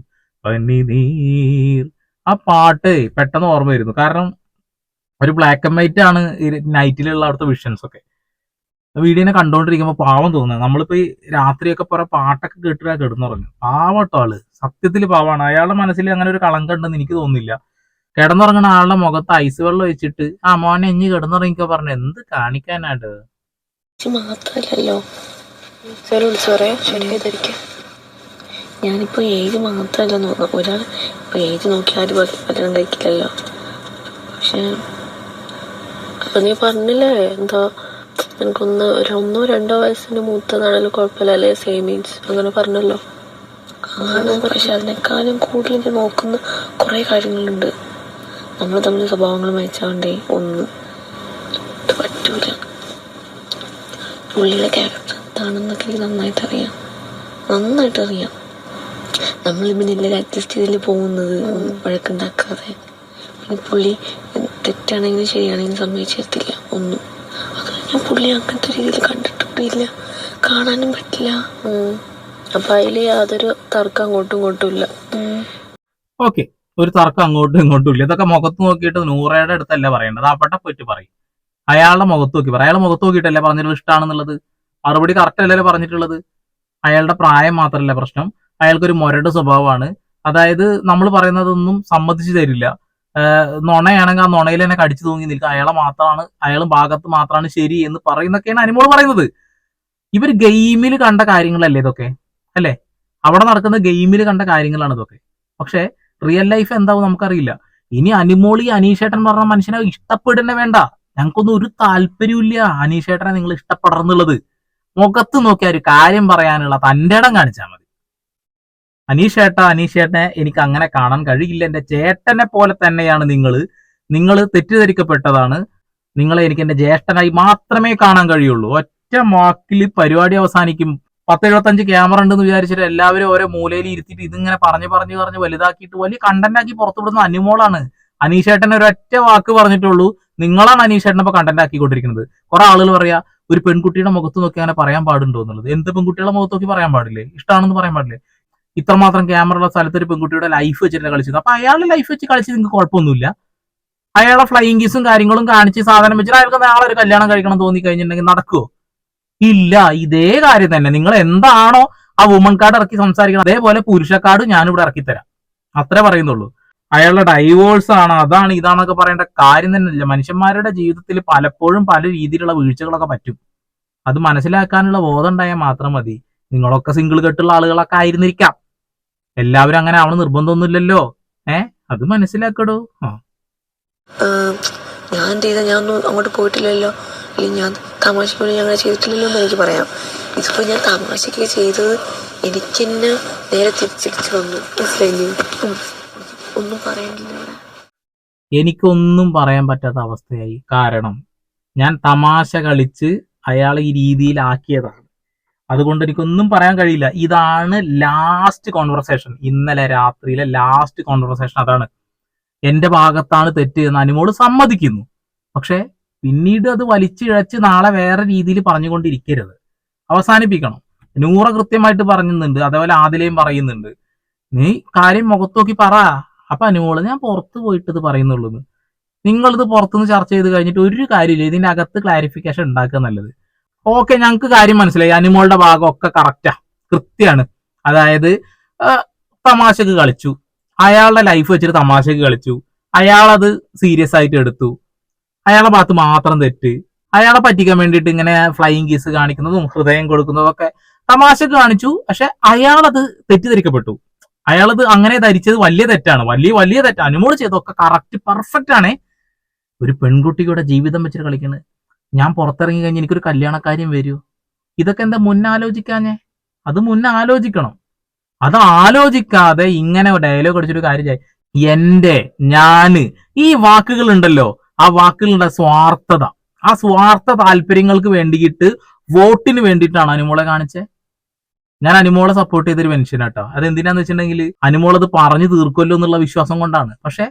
പനിനീർ. ആ പാട്ട് പെട്ടെന്ന് ഓർമ്മ വരുന്നു. കാരണം ഒരു ബ്ലാക്ക് ആൻഡ് വൈറ്റ് ആണ് നൈറ്റിലുള്ള അവിടുത്തെ വിഷൻസ് ഒക്കെ. വീഡിയോനെ കണ്ടോണ്ടിരിക്കുമ്പോൾ പാവം തോന്നുന്നത് നമ്മളിപ്പോ ഈ രാത്രിയൊക്കെ കുറെ പാട്ടൊക്കെ കേട്ടിട്ടാ കിടന്നുറങ്ങും പാവട്ടോ ആൾ. സത്യത്തിൽ പാവാണ്. അയാളുടെ മനസ്സിൽ അങ്ങനെ ഒരു കളങ്കം ഉണ്ടെന്ന് എനിക്ക് തോന്നുന്നില്ല. കിടന്നുറങ്ങണ ആളുടെ മുഖത്ത് ഐസ് വെള്ളം വെച്ചിട്ട് ആ മോനെ ഇഞ്ഞ് കിടന്നുറങ്ങിക്കോ പറഞ്ഞു എന്ത് കാണിക്കാനായിട്ട് മാത്രല്ലോ ഞാനിപ്പോ ഏജ് മാത്രല്ല നോക്കാം ഒരാൾ ഇപ്പൊ ഏജ് നോക്കി ആരും കഴിക്കില്ലല്ലോ പക്ഷെ അപ്പൊ നീ പറഞ്ഞില്ലേ? എന്താ എനിക്കൊന്ന് ഒരു ഒന്നോ രണ്ടോ വയസ്സിന്റെ മൂത്തതാണെങ്കിലും കുഴപ്പമില്ല അല്ലെ? സെയിം ഏജ് അങ്ങനെ പറഞ്ഞല്ലോ. പക്ഷെ അതിനേക്കാളും കൂടുതൽ ഞാൻ നോക്കുന്ന കുറെ കാര്യങ്ങളുണ്ട്. നമ്മൾ തമ്മിൽ സ്വഭാവങ്ങൾ മേച്ചാണ്ടേ ഒന്ന് പറ്റൂല. പുള്ളിയുടെ ക്യാരക്ടർ എന്താണെന്നൊക്കെ എനിക്ക് നന്നായിട്ട് അറിയാം. നന്നായിട്ട് അറിയാം. നമ്മൾ ഇങ്ങനെ അഡ്ജസ്റ്റ് ചെയ്തിൽ പോകുന്നത്. വഴക്കുണ്ടാക്കാതെ. പിന്നെ പുള്ളി തെറ്റാണെങ്കിലും ശരിയാണെങ്കിലും സമ്മതിച്ചിരുത്തില്ല ഒന്നും. അത് ഞാൻ പുള്ളി അങ്ങനത്തെ രീതിയിൽ കണ്ടിട്ടില്ല കാണാനും പറ്റില്ല. അപ്പൊ അതിൽ യാതൊരു തർക്കം അങ്ങോട്ടും ഇങ്ങോട്ടും ഇല്ല. ഓക്കെ. ഒരു തർക്കം അങ്ങോട്ടും ഇങ്ങോട്ടും ഇല്ല. ഇതൊക്കെ മുഖത്ത് നോക്കിയിട്ട് നൂറയുടെ അടുത്തല്ല പറയേണ്ടത്? അവിടെ പോയിട്ട് പറയും. അയാളുടെ മുഖത്ത് നോക്കി പറയും. അയാളെ മുഖത്ത് നോക്കിയിട്ടല്ലേ പറഞ്ഞിട്ടുള്ളത് ഇഷ്ടമാണെന്നുള്ളത് മറുപടി കറക്റ്റ് അല്ലല്ലോ പറഞ്ഞിട്ടുള്ളത്? അയാളുടെ പ്രായം മാത്രമല്ല പ്രശ്നം. അയാൾക്കൊരു മുരട് സ്വഭാവമാണ്. അതായത് നമ്മൾ പറയുന്നതൊന്നും സമ്മതിച്ചു തരില്ല. നുണയാണെങ്കിൽ ആ നുണയിൽ തന്നെ കടിച്ചു തൂങ്ങി നിൽക്കുക അയാളെ മാത്രമാണ് അയാളും ഭാഗത്ത് മാത്രമാണ് ശരി എന്ന് പറയുന്നൊക്കെയാണ് അനുമോൾ പറയുന്നത്. ഇവർ ഗെയിമിൽ കണ്ട കാര്യങ്ങളല്ലേ ഇതൊക്കെ? അല്ലേ? അവിടെ നടക്കുന്ന ഗെയിമിൽ കണ്ട കാര്യങ്ങളാണ് ഇതൊക്കെ. പക്ഷെ റിയൽ ലൈഫ് എന്താവും നമുക്കറിയില്ല. ഇനി അനിമോളി അനീഷേട്ടൻ പറഞ്ഞ മനുഷ്യനെ ഇഷ്ടപ്പെടുന്നെ വേണ്ട. ഞങ്ങൾക്കൊന്നും ഒരു താല്പര്യമില്ല അനീഷേട്ടനെ നിങ്ങൾ ഇഷ്ടപ്പെടർന്നുള്ളത് മുഖത്ത് നോക്കിയ ഒരു കാര്യം പറയാനുള്ള തന്റെ ഇടം കാണിച്ചാൽ മതി. അനീഷേട്ട അനീഷേട്ടനെ എനിക്ക് അങ്ങനെ കാണാൻ കഴിയില്ല. എന്റെ ചേട്ടനെ പോലെ തന്നെയാണ് നിങ്ങൾ നിങ്ങൾ തെറ്റിദ്ധരിക്കപ്പെട്ടതാണ്. നിങ്ങളെ എനിക്ക് എന്റെ ജ്യേഷ്ഠനായി മാത്രമേ കാണാൻ കഴിയുള്ളൂ. ഒറ്റ വാക്കിൽ പരിപാടി അവസാനിക്കും. പത്ത് എഴുപത്തഞ്ച് ക്യാമറ ഉണ്ടെന്ന് വിചാരിച്ചിട്ട് എല്ലാവരും ഓരോ മൂലയിൽ ഇരുത്തിയിട്ട് ഇതിങ്ങനെ പറഞ്ഞു പറഞ്ഞു പറഞ്ഞ് വലുതാക്കിയിട്ട് വലിയ കണ്ടന്റാക്കി പുറത്തുവിടുന്ന അനുമോളാണ്. അനീഷേട്ടൻ ഒരു ഒറ്റ വാക്ക് പറഞ്ഞിട്ടുള്ളൂ. നിങ്ങളാണ് അനീഷേട്ടനെ ഇപ്പൊ കണ്ടന്റ് ആക്കിക്കൊണ്ടിരിക്കുന്നത്. കുറെ ആളുകൾ പറയാ ഒരു പെൺകുട്ടിയുടെ മുഖത്ത് നോക്കി അങ്ങനെ പറയാൻ പാടുണ്ടോ? എന്നുള്ളത്. എന്ത് പെൺകുട്ടിയുടെ മുഖത്ത് നോക്കി പറയാൻ പാടില്ലേ? ഇഷ്ടമാണെന്ന് പറയാൻ പാടില്ലേ? ഇത്രമാത്രം ക്യാമറ ഉള്ള സ്ഥലത്ത് ഒരു പെൺകുട്ടിയുടെ ലൈഫ് വെച്ചിട്ട് കളിച്ചത് അപ്പൊ അയാളുടെ ലൈഫ് വെച്ച് കളിച്ച് നിങ്ങൾക്ക് കുഴപ്പമൊന്നുമില്ല. അയാളെ ഫ്ലൈയിങ് കീസും കാര്യങ്ങളും കാണിച്ച് സാധനം വെച്ചിട്ട് അയാൾക്ക് നാളെ ഒരു കല്യാണം കഴിക്കണം തോന്നി കഴിഞ്ഞിട്ടുണ്ടെങ്കിൽ നടക്കുവോ? ഇല്ല ഇതേ കാര്യം തന്നെ. നിങ്ങൾ എന്താണോ ആ വുമൺ കാർഡ് ഇറക്കി സംസാരിക്കണം. അതേപോലെ പുരുഷ കാർഡ് ഞാനിവിടെ ഇറക്കി തരാം. അത്രേ പറയുന്നുള്ളൂ. അയാളുടെ ഡൈവോഴ്സ് ആണ് അതാണ് ഇതാണൊക്കെ പറയേണ്ട കാര്യം തന്നെ ഇല്ല. മനുഷ്യന്മാരുടെ ജീവിതത്തിൽ പലപ്പോഴും പല രീതിയിലുള്ള വീഴ്ചകളൊക്കെ പറ്റും. അത് മനസ്സിലാക്കാനുള്ള ബോധം ഉണ്ടായാൽ മാത്രം മതി. നിങ്ങളൊക്കെ സിംഗിൾ കെട്ടുള്ള ആളുകളൊക്കെ ആയിരുന്നിരിക്കാം. എല്ലാവരും അങ്ങനെ ആവണ നിർബന്ധമൊന്നുമില്ലല്ലോ. ഏ? അത് മനസ്സിലാക്കടോ. ഞാൻ ചെയ്ത? ഞാൻ അങ്ങോട്ട് പോയിട്ടില്ലല്ലോ. അല്ലെങ്കിൽ ഞാൻ തമാശ വേണ്ടി ഞങ്ങൾ ചെയ്തിട്ടില്ലല്ലോ എന്ന് എനിക്ക് പറയാം. ഇതിപ്പോൾ ഞാൻ തമാശയ്ക്ക് ചെയ്തത് എനിക്ക് തന്നെ നേരെ തിരിച്ചിടിച്ചു വന്നു. മനസ്സിലായി. ഒന്നും പറയാനില്ല ഇവിടെ. എനിക്കൊന്നും പറയാൻ പറ്റാത്ത അവസ്ഥയായി. കാരണം ഞാൻ തമാശ കളിച്ച് അയാളെ ഈ രീതിയിലാക്കിയതാണ് അതുകൊണ്ട് എനിക്കൊന്നും പറയാൻ കഴിയില്ല. ഇതാണ് ലാസ്റ്റ് കോൺവെർസേഷൻ ഇന്നലെ രാത്രിയിലെ ലാസ്റ്റ് കോൺവെർസേഷൻ അതാണ്. എന്റെ ഭാഗത്താണ് തെറ്റ് എന്ന് അനുമോട് സമ്മതിക്കുന്നു. പക്ഷേ പിന്നീട് അത് വലിച്ചിഴച്ച് നാളെ വേറെ രീതിയിൽ പറഞ്ഞുകൊണ്ടിരിക്കരുത്. അവസാനിപ്പിക്കണം. നൂറ കൃത്യമായിട്ട് പറയുന്നുണ്ട് അതേപോലെ ആദിലയും പറയുന്നുണ്ട്. നീ കാര്യം മുഖത്ത് നോക്കി പറ. അപ്പൊ അനുമോൾ ഞാൻ പുറത്ത് പോയിട്ട് ഇത് പറയുന്നുള്ളൂ. നിങ്ങളിത് പുറത്തുനിന്ന് ചർച്ച ചെയ്ത് കഴിഞ്ഞിട്ട് ഒരു കാര്യമില്ല. ഇതിന്റെ അകത്ത് ക്ലാരിഫിക്കേഷൻ ഉണ്ടാക്കുക നല്ലത്. ഓക്കെ ഞങ്ങൾക്ക് കാര്യം മനസ്സിലായി. അനിമോളുടെ ഭാഗം ഒക്കെ കറക്റ്റാ കൃത്യാണ്. അതായത് തമാശക്ക് കളിച്ചു. അയാളുടെ ലൈഫ് വെച്ചിട്ട് തമാശക്ക് കളിച്ചു. അയാളത് സീരിയസ് ആയിട്ട് എടുത്തു. അയാളെ ഭാഗത്ത് മാത്രം തെറ്റ്. അയാളെ പറ്റിക്കാൻ വേണ്ടിയിട്ട് ഇങ്ങനെ ഫ്ലൈയിങ് കീസ് കാണിക്കുന്നതും ഹൃദയം കൊടുക്കുന്നതും ഒക്കെ തമാശക്ക് കാണിച്ചു. പക്ഷെ അയാളത് തെറ്റിദ്ധരിക്കപ്പെട്ടു. അയാളത് അങ്ങനെ ധരിച്ചത് വലിയ തെറ്റാണ്. വലിയ വലിയ തെറ്റാണ് അനുമോൾ ചെയ്തൊക്കെ കറക്റ്റ് പെർഫെക്റ്റ് ആണ്. ഒരു പെൺകുട്ടിയുടെ ജീവിതം വെച്ചിട്ട് കളിക്കുന്നത് ഞാൻ പുറത്തിറങ്ങി കഴിഞ്ഞ് എനിക്കൊരു കല്യാണക്കാര്യം വരൂ. ഇതൊക്കെ എന്താ മുന്നാലോചിക്കാഞ്ഞേ? അത് മുന്നാലോചിക്കണം. അത് ആലോചിക്കാതെ ഇങ്ങനെ ഡയലോഗ് അടിച്ചൊരു കാര്യമായി എന്റെ ഞാൻ ഈ വാക്കുകൾ ഉണ്ടല്ലോ ആ വാക്കുകളുടെ സ്വാർത്ഥത. ആ സ്വാർത്ഥ താല്പര്യങ്ങൾക്ക് വേണ്ടിയിട്ട് വോട്ടിന് വേണ്ടിയിട്ടാണ് അനുമോളെ കാണിച്ചേ. ഞാൻ അനുമോളെ സപ്പോർട്ട് ചെയ്തൊരു മനുഷ്യനാട്ടോ അത് എന്തിനാന്ന് വെച്ചിട്ടുണ്ടെങ്കിൽ അനുമോൾ അത് പറഞ്ഞു തീർക്കുമല്ലോ എന്നുള്ള വിശ്വാസം കൊണ്ടാണ്. പക്ഷെ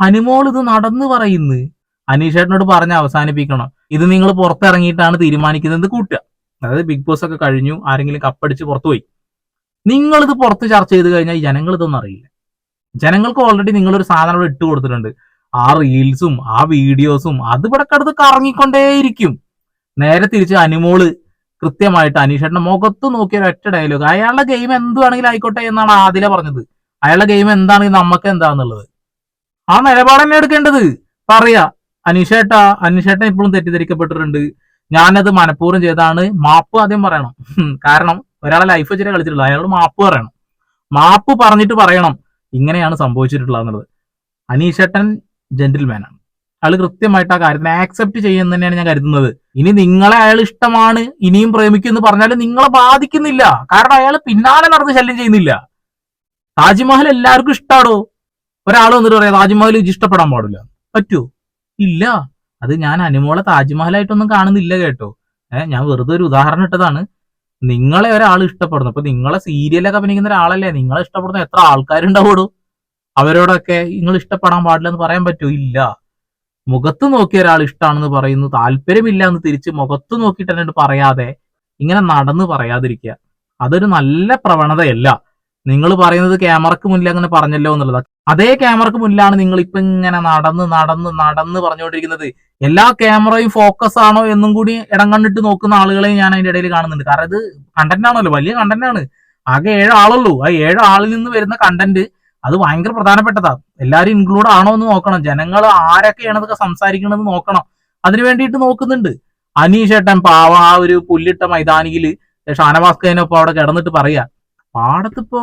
അനുമോൾ ഇത് നടന്നു പറയുന്നു അനീഷേട്ടനോട് പറഞ്ഞ് അവസാനിപ്പിക്കണം. ഇത് നിങ്ങൾ പുറത്തിറങ്ങിയിട്ടാണ് തീരുമാനിക്കുന്നത് കൂട്ടുക. അതായത് ബിഗ് ബോസ് ഒക്കെ കഴിഞ്ഞു ആരെങ്കിലും കപ്പടിച്ച് പുറത്തു പോയി നിങ്ങളിത് പുറത്ത് ചർച്ച ചെയ്ത് കഴിഞ്ഞാൽ ജനങ്ങൾ ഇതൊന്നും അറിയില്ല. ജനങ്ങൾക്ക് ഓൾറെഡി നിങ്ങളൊരു സാധനം ഇവിടെ ഇട്ട് കൊടുത്തിട്ടുണ്ട്. ആ റീൽസും ആ വീഡിയോസും അത് ഇവിടെ കടുത്ത് കറങ്ങിക്കൊണ്ടേയിരിക്കും. നേരെ തിരിച്ച് അനുമോൾ കൃത്യമായിട്ട് അനീഷേട്ടന്റെ മുഖത്ത് നോക്കിയ ഒറ്റ ഡയലോഗ് അയാളുടെ ഗെയിം എന്തുവാണെങ്കിലും ആയിക്കോട്ടെ എന്നാണ് ആദില പറഞ്ഞത്. അയാളുടെ ഗെയിം എന്താണെങ്കിൽ നമുക്ക് എന്താന്നുള്ളത്? ആ നിലപാട് തന്നെ എടുക്കേണ്ടത്. പറയാ അനീഷേട്ട അനീഷേട്ടൻ ഇപ്പോഴും തെറ്റിദ്ധരിക്കപ്പെട്ടിട്ടുണ്ട്. ഞാനത് മനഃപൂർവം ചെയ്താണ്. മാപ്പ് ആദ്യം പറയണം. കാരണം ഒരാളെ ലൈഫ് വെച്ചിട്ട് കളിച്ചിട്ടുള്ളത് അയാളോട് മാപ്പ് പറയണം. മാപ്പ് പറഞ്ഞിട്ട് പറയണം. ഇങ്ങനെയാണ് സംഭവിച്ചിട്ടുള്ളത് എന്നുള്ളത് അനീഷേട്ടൻ ജെന്റിൽമാനാണ് അയാൾ കൃത്യമായിട്ട് ആ കാര്യത്തിനെ ആക്സെപ്റ്റ് ചെയ്യുന്ന തന്നെയാണ് ഞാൻ കരുതുന്നത്. ഇനി നിങ്ങളെ അയാൾ ഇഷ്ടമാണ് ഇനിയും പ്രേമിക്കും എന്ന് പറഞ്ഞാൽ നിങ്ങളെ ബാധിക്കുന്നില്ല. കാരണം അയാൾ പിന്നാലെ നടന്ന് ശല്യം ചെയ്യുന്നില്ല. താജ്മഹൽ എല്ലാവർക്കും ഇഷ്ടമാണോ ഒരാൾ വന്നിട്ട് പറയാം താജ്മഹൽ ഇഷ്ടപ്പെടാൻ പാടില്ല. പറ്റുമോ ഇല്ല. അത് ഞാൻ അനുമോളെ താജ്മഹലായിട്ടൊന്നും കാണുന്നില്ല കേട്ടോ. ഏഹ് ഞാൻ വെറുതെ ഒരു ഉദാഹരണം ഇട്ടതാണ്. നിങ്ങളെ ഒരാൾ ഇഷ്ടപ്പെടുന്നു. അപ്പൊ നിങ്ങളെ സീരിയലൊക്കെ അഭിനയിക്കുന്ന ഒരാളല്ലേ? നിങ്ങളെ ഇഷ്ടപ്പെടുന്ന എത്ര ആൾക്കാരുണ്ടാവുള്ളൂ? അവരോടൊക്കെ നിങ്ങൾ ഇഷ്ടപ്പെടാൻ പാടില്ല എന്ന് പറയാൻ പറ്റൂ? ഇല്ല. മുഖത്ത് നോക്കിയ ഒരാൾ ഇഷ്ടമാണെന്ന് പറയുന്നു. താല്പര്യമില്ല എന്ന് തിരിച്ച് മുഖത്ത് നോക്കിയിട്ട് എന്നിട്ട് പറയാതെ ഇങ്ങനെ നടന്ന് പറയാതിരിക്കുക. അതൊരു നല്ല പ്രവണതയല്ല. നിങ്ങൾ പറയുന്നത് ക്യാമറക്ക് മുന്നിൽ അങ്ങനെ പറഞ്ഞല്ലോ എന്നുള്ളത്. അതേ ക്യാമറക്ക് മുന്നിലാണ് നിങ്ങൾ ഇപ്പൊ ഇങ്ങനെ നടന്ന് നടന്ന് നടന്ന് പറഞ്ഞുകൊണ്ടിരിക്കുന്നത്. എല്ലാ ക്യാമറയും ഫോക്കസ് ആണോ എന്നും കൂടി ഇടം കണ്ടിട്ട് നോക്കുന്ന ആളുകളെ ഞാൻ അതിന്റെ ഇടയിൽ കാണുന്നുണ്ട്. കാരണം ഇത് കണ്ടന്റ് ആണല്ലോ വലിയ കണ്ടന്റ് ആണ്. ആകെ ഏഴ് ആളുള്ളൂ ആ ഏഴ് നിന്ന് വരുന്ന കണ്ടന്റ് അത് ഭയങ്കര പ്രധാനപ്പെട്ടതാ. എല്ലാവരും ഇൻക്ലൂഡ് ആണോ എന്ന് നോക്കണം. ജനങ്ങൾ ആരൊക്കെയാണ് ഇതൊക്കെ സംസാരിക്കണമെന്ന് നോക്കണം. അതിനു വേണ്ടിയിട്ട് നോക്കുന്നുണ്ട്. അനീഷേട്ടൻ പാവ ആ ഒരു പുല്ലിട്ട മൈതാനിയിൽ ഷാനവാസ് ഖാനൊപ്പം അവിടെ കിടന്നിട്ട് പറയാ. പാടത്തിപ്പോ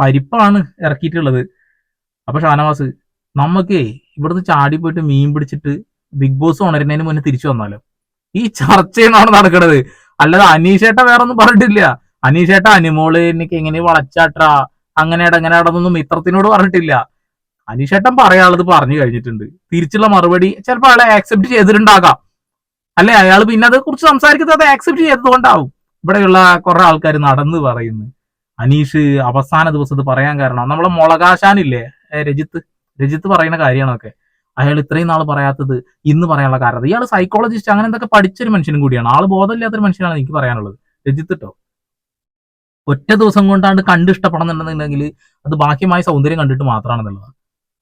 പരിപ്പാണ് ഇറക്കിയിട്ടുള്ളത്. അപ്പൊ ഷാനവാസ് നമുക്ക് ഇവിടുന്ന് ചാടി പോയിട്ട് മീൻ പിടിച്ചിട്ട് ബിഗ് ബോസ് ഉണരുന്നതിന് മുന്നേ തിരിച്ചു വന്നാലോ? ഈ ചർച്ചയാണ് നടക്കണത്. അല്ലാതെ അനീഷേട്ട വേറെ ഒന്നും പറഞ്ഞിട്ടില്ല. അനീഷേട്ട അനുമോൾ എനിക്ക് എങ്ങനെ വളച്ചാട്ടാ? അങ്ങനെ അങ്ങനെ അടന്നൊന്നും മിത്രത്തിനോട് പറഞ്ഞിട്ടില്ല. അനീഷേട്ടൻ പറയാനുള്ളത് പറഞ്ഞു കഴിഞ്ഞിട്ടുണ്ട്. തിരിച്ചുള്ള മറുപടി ചിലപ്പോൾ അയാളെ ആക്സെപ്റ്റ് ചെയ്തിട്ടുണ്ടാകാം. അല്ലെ? അയാൾ പിന്നെ അതേ കുറിച്ച് സംസാരിക്കുന്നത് അത് ആക്സെപ്റ്റ് ചെയ്തതുകൊണ്ടാവും. ഇവിടെയുള്ള കുറെ ആൾക്കാർ നടന്ന് പറയുന്നു. അനീഷ് അവസാന ദിവസം പറയാൻ കാരണം നമ്മളെ മുളകാശാനില്ലേ? രജിത്ത്. രജിത്ത് പറയുന്ന കാര്യമാണൊക്കെ അയാൾ ഇത്രയും നാൾ പറയാത്തത് ഇന്ന് പറയാനുള്ള കാരണം. ഇയാൾ സൈക്കോളജിസ്റ്റ് അങ്ങനെ എന്തൊക്കെ പഠിച്ചൊരു മനുഷ്യനും കൂടിയാണ്. ആൾ ബോധമില്ലാത്തൊരു മനുഷ്യനാണ് എനിക്ക് പറയാനുള്ളത്. രജിത്ത് ട്ടോ. ഒറ്റ ദിവസം കൊണ്ടാണ്ട് കണ്ട് ഇഷ്ടപ്പെടുന്നുണ്ടെന്നുണ്ടെങ്കിൽ അത് ബാക്കിയമായ സൗന്ദര്യം കണ്ടിട്ട് മാത്രമാണെന്നുള്ളത്.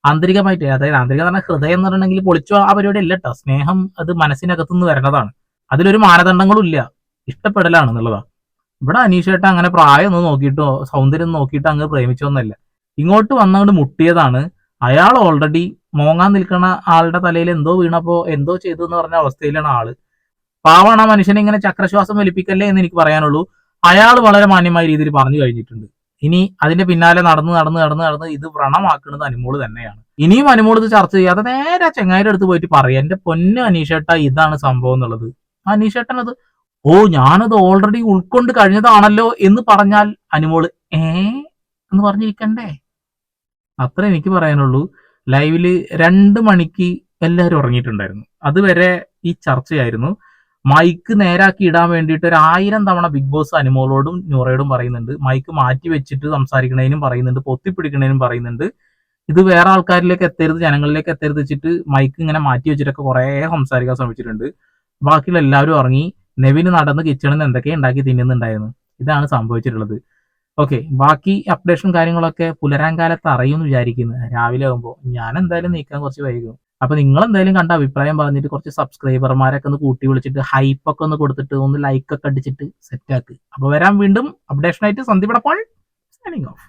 ആന്തരികമായിട്ട് അതായത് ആന്തരിക പറഞ്ഞ ഹൃദയം എന്ന് പറഞ്ഞിട്ടുണ്ടെങ്കിൽ പൊളിച്ചോ ആ പരിപാടി അല്ല കേട്ടോ സ്നേഹം അത് മനസ്സിനകത്തു നിന്ന് വരണതാണ്. അതിലൊരു മാനദണ്ഡങ്ങളും ഇല്ല. ഇഷ്ടപ്പെടലാണ് എന്നുള്ളതാണ് ഇവിടെ അനീഷേട്ട അങ്ങനെ പ്രായം ഒന്നും നോക്കിയിട്ടോ സൗന്ദര്യം നോക്കിയിട്ട് അങ്ങ് പ്രേമിച്ചൊന്നുമല്ല ഇങ്ങോട്ട് വന്നങ്ങോട്ട് മുട്ടിയതാണ്. അയാൾ ഓൾറെഡി മോങ്ങാൻ നിൽക്കുന്ന ആളുടെ തലയിൽ എന്തോ വീണപ്പോ എന്തോ ചെയ്തു എന്ന് പറഞ്ഞ അവസ്ഥയിലാണ് ആൾ. പാവാണ് ആ മനുഷ്യനെ ഇങ്ങനെ ചക്രശ്വാസം വലിപ്പിക്കല്ലേ എന്ന് എനിക്ക് പറയാനുള്ളൂ. അയാൾ വളരെ മാന്യമായ രീതിയിൽ പറഞ്ഞു കഴിഞ്ഞിട്ടുണ്ട്. ഇനി അതിന്റെ പിന്നാലെ നടന്ന് നടന്ന് നടന്ന് നടന്ന് ഇത് വ്രണമാക്കുന്നത് അനുമോൾ തന്നെയാണ്. ഇനിയും അനുമോൾ ഇത് ചർച്ച ചെയ്യാതെ നേരെ ചെങ്ങായിയുടെ അടുത്ത് പോയിട്ട് പറയാം. എന്റെ പൊന്ന് അനീഷേട്ട ഇതാണ് സംഭവം എന്നുള്ളത്. അനീഷേട്ടൻ അത് ഓ ഞാനത് ഓൾറെഡി ഉൾക്കൊണ്ട് കഴിഞ്ഞതാണല്ലോ എന്ന് പറഞ്ഞാൽ അനുമോൾ ഏ? എന്ന് പറഞ്ഞിരിക്കണ്ടേ. അത്ര എനിക്ക് പറയാനുള്ളൂ. ലൈവിൽ രണ്ട് മണിക്ക് എല്ലാവരും ഉറങ്ങിയിട്ടുണ്ടായിരുന്നു. അതുവരെ ഈ ചർച്ചയായിരുന്നു. മൈക്ക് നേരാക്കി ഇടാൻ വേണ്ടിയിട്ട് ഒരു ആയിരം തവണ ബിഗ് ബോസ് അനുമോളോടും ന്യൂറയോടും പറയുന്നുണ്ട്. മൈക്ക് മാറ്റി വെച്ചിട്ട് സംസാരിക്കണേനും പറയുന്നുണ്ട്. പൊത്തിപ്പിടിക്കണേനും പറയുന്നുണ്ട്. ഇത് വേറെ ആൾക്കാരിലേക്ക് എത്തരുത് ജനങ്ങളിലേക്ക് എത്തരുത് വെച്ചിട്ട് മൈക്ക് ഇങ്ങനെ മാറ്റി വെച്ചിട്ടൊക്കെ കുറേ സംസാരിക്കാൻ ശ്രമിച്ചിട്ടുണ്ട്. ബാക്കിയുള്ള എല്ലാവരും ഇറങ്ങി നെവിന് നടന്ന് കിച്ചണിൽ നിന്ന് എന്തൊക്കെ ഉണ്ടാക്കി തിന്നുന്നുണ്ടായിരുന്നു. ഇതാണ് സംഭവിച്ചിട്ടുള്ളത്. ഓക്കെ ബാക്കി അപ്ഡേഷൻ കാര്യങ്ങളൊക്കെ പുലരാൻ കാലത്ത് അറിയുമെന്ന് വിചാരിക്കുന്നു. രാവിലെ ആകുമ്പോൾ ഞാൻ എന്തായാലും നീക്കാൻ കുറച്ച് വൈകും. അപ്പൊ നിങ്ങൾ എന്തായാലും കണ്ട അഭിപ്രായം പറഞ്ഞിട്ട് കുറച്ച് സബ്സ്ക്രൈബർമാരൊക്കെ ഒന്ന് കൂട്ടി വിളിച്ചിട്ട് ഹൈപ്പ് ഒക്കെ ഒന്ന് കൊടുത്തിട്ട് ഒന്ന് ലൈക്ക് ഒക്കെ അടിച്ചിട്ട് സെറ്റ് ആക്ക്. അപ്പൊ വരാം. വീണ്ടും അപ്ഡേഷൻ ആയിട്ട് സന്ദീപ് സൈനിങ് ഓഫ്